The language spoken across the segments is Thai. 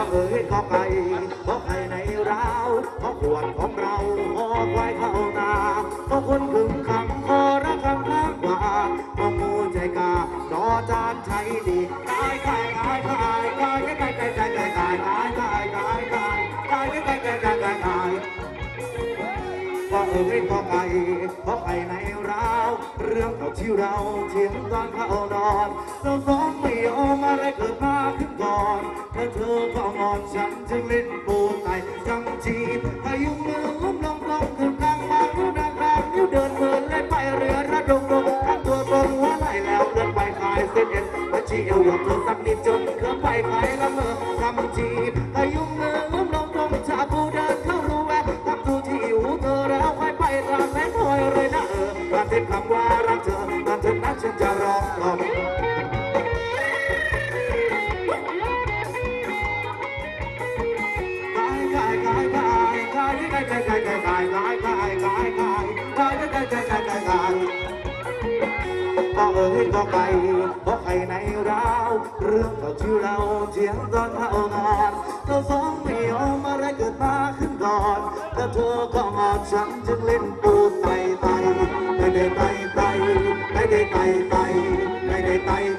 าเอ๋ยก็ไก่ก็ไก่ในร้าวก็ขวดของเราพอควายเข้านาก็คนขึงขังคอรักคำน้ำกว่าก็มูใจกาจอจานใช้ดีไก่ไก่ไก่ายกายกายกายกายกายกายก็เอ่ยก็ไก่ก็ไข่ในราวเรื่องเก่าที่เราเถียงตอนเข้านอนเราสองไม่ยอมอะไรเกิดมาขึ้นก่อนแล้วเธอก็งอนฉันจึงเล่นปูไก่จังจีบพายุมือล้มลงลงถึงกลางบางนิ้วดังกลางนิ้วเดินเมินเล่นไปเรือระดมลงทั้งตัวตรงหัวไหล่แล้วเดินไปขายเส้นเอ็นมาชี้เอวหยอกเธอสักนิดจน เทศคำว่ารักเธอกานเธอนั้นฉันจะร้องต่อก็เอ้ยก็ไปเพราะใครในเราเรื่องเก่าที่เราเทียงตอนเท่านอนเราสองไม่ยอมอะไรเกิดมาขึ้นก่อนถ้าเธอก็งอนฉันจึงเล่นปู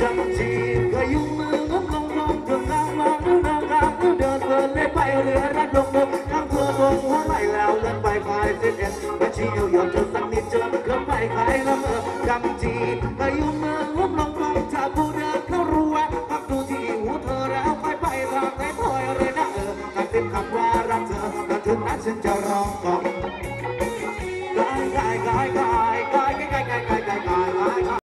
สักทีขยุมมือลงลงลงเดินทางลองเดินทงลองเดินเดินเลยไปเรือรัดลงลงข้างเพื่อลงหัวไหลแล้วเดินไปไาเส้นเอ็นไปชี้เอวยนเธอสักนิดจนเคลื่อนไปไกลละเมอ